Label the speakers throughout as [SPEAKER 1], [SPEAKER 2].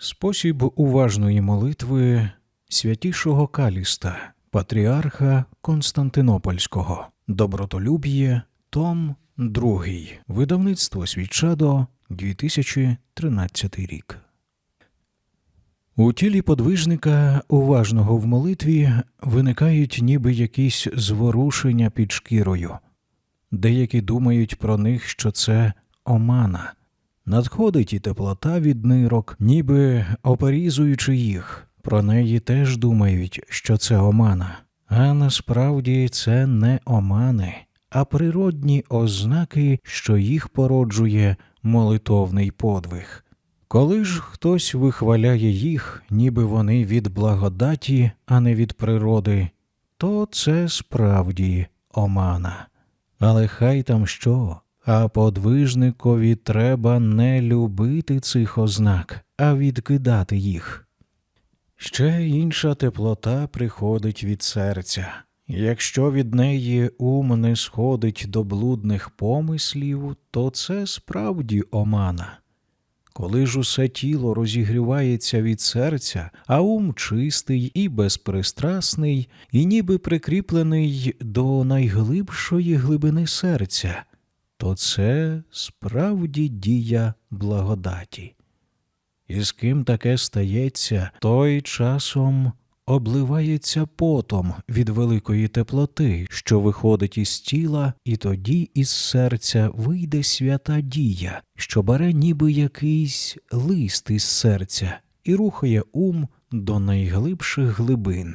[SPEAKER 1] Спосіб уважної молитви святішого Каліста, патріарха Константинопольського, добротолюб'є, Том 2, видавництво Свічадо, 2013 рік. У тілі подвижника, уважного в молитві, виникають ніби якісь зворушення під шкірою. Деякі думають про них, що це омана. Надходить і теплота від нирок, ніби оперізуючи їх. Про неї теж думають, що це омана. А насправді це не омани, а природні ознаки, що їх породжує молитовний подвиг. Коли ж хтось вихваляє їх, ніби вони від благодаті, а не від природи, то це справді омана. Але хай там що, а подвижникові треба не любити цих ознак, а відкидати їх. Ще інша теплота приходить від серця. Якщо від неї ум не сходить до блудних помислів, то це справді омана. Коли ж усе тіло розігрівається від серця, а ум чистий і безпристрасний, і ніби прикріплений до найглибшої глибини серця, то це справді дія благодаті. І з ким таке стається, той часом обливається потом від великої теплоти, що виходить із тіла, і тоді із серця вийде свята дія, що бере ніби якийсь лист із серця і рухає ум до найглибших глибин.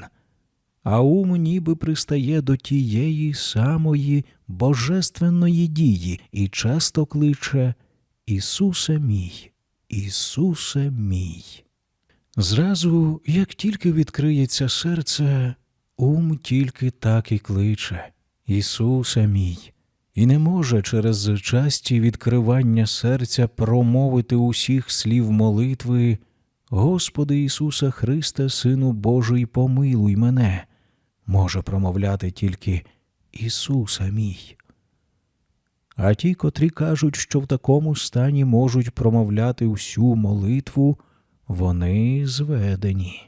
[SPEAKER 1] А ум ніби пристає до тієї самої божественної дії і часто кличе Ісусе мій, Ісусе мій. Зразу, як тільки відкриється серце, ум тільки так і кличе Ісусе мій, і не може через часті відкривання серця промовити усіх слів молитви Господи Ісуса Христе, Сину Божий, помилуй мене, може промовляти тільки Ісуса мій. А ті, котрі кажуть, що в такому стані можуть промовляти всю молитву, вони зведені.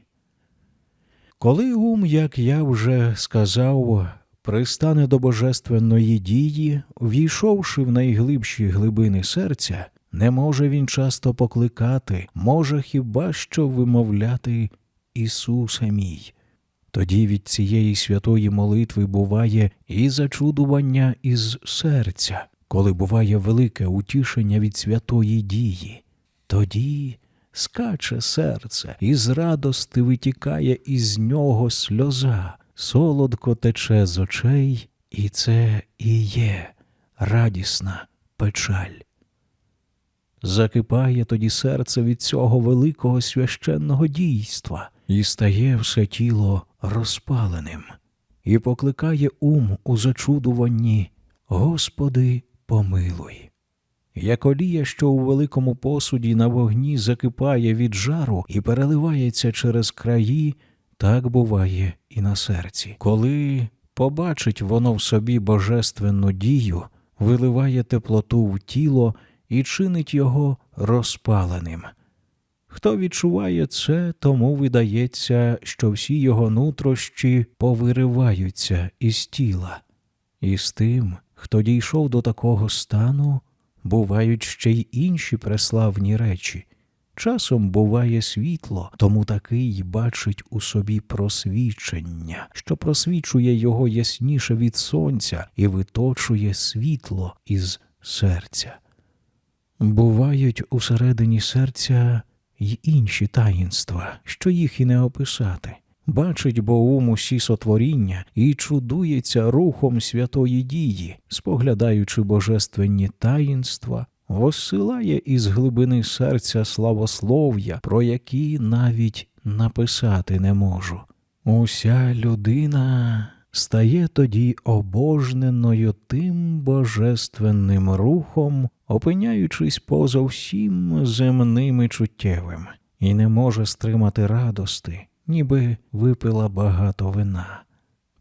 [SPEAKER 1] Коли ум, як я вже сказав, пристане до божественної дії, війшовши в найглибші глибини серця, не може він часто покликати, може хіба що вимовляти Ісусе мій. Тоді від цієї святої молитви буває і зачудування із серця, коли буває велике утішення від святої дії. Тоді скаче серце, і з радости витікає із нього сльоза, солодко тече з очей, і це і є радісна печаль. Закипає тоді серце від цього великого священного дійства, і стає все тіло розпаленим, і покликає ум у зачудуванні Господи, помилуй. Як олія, що у великому посуді на вогні закипає від жару і переливається через краї, так буває і на серці. Коли побачить воно в собі божественну дію, виливає теплоту в тіло і чинить його розпаленим. Хто відчуває це, тому видається, що всі його нутрощі повириваються із тіла. І з тим, хто дійшов до такого стану, бувають ще й інші преславні речі. Часом буває світло, тому такий бачить у собі просвічення, що просвічує його ясніше від сонця і виточує світло із серця. Бувають усередині серця й інші таїнства, що їх і не описати. Бачить бо ум усі сотворіння і чудується рухом святої дії, споглядаючи божественні таїнства, воссилає із глибини серця славослов'я, про які навіть написати не можу. Уся людина стає тоді обожненою тим божественним рухом, опиняючись поза всім земним і чуттєвим, і не може стримати радости, ніби випила багато вина.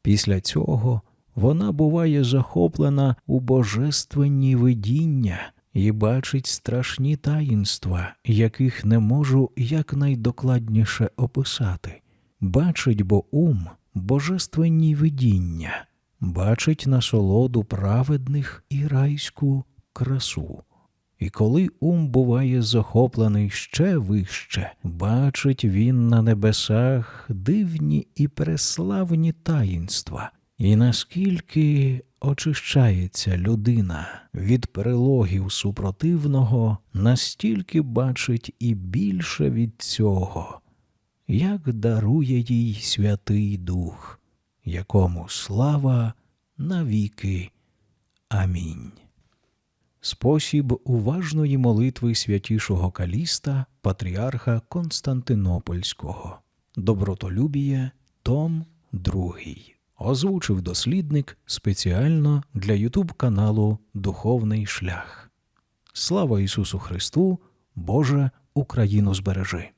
[SPEAKER 1] Після цього вона буває захоплена у божественні видіння і бачить страшні таїнства, яких не можу якнайдокладніше описати. Бачить бо ум божественні видіння, бачить насолоду праведних і райську красу. І коли ум буває захоплений ще вище, бачить він на небесах дивні і преславні таїнства, і наскільки очищається людина від перелогів супротивного, настільки бачить і більше від цього, як дарує їй Святий Дух, якому слава навіки. Амінь. Спосіб уважної молитви святішого Каліста, патріарха Константинопольського. Добротолюбіє, Том 2. Озвучив дослідник спеціально для Ютуб каналу Духовний Шлях. Слава Ісусу Христу! Боже, Україну збережи!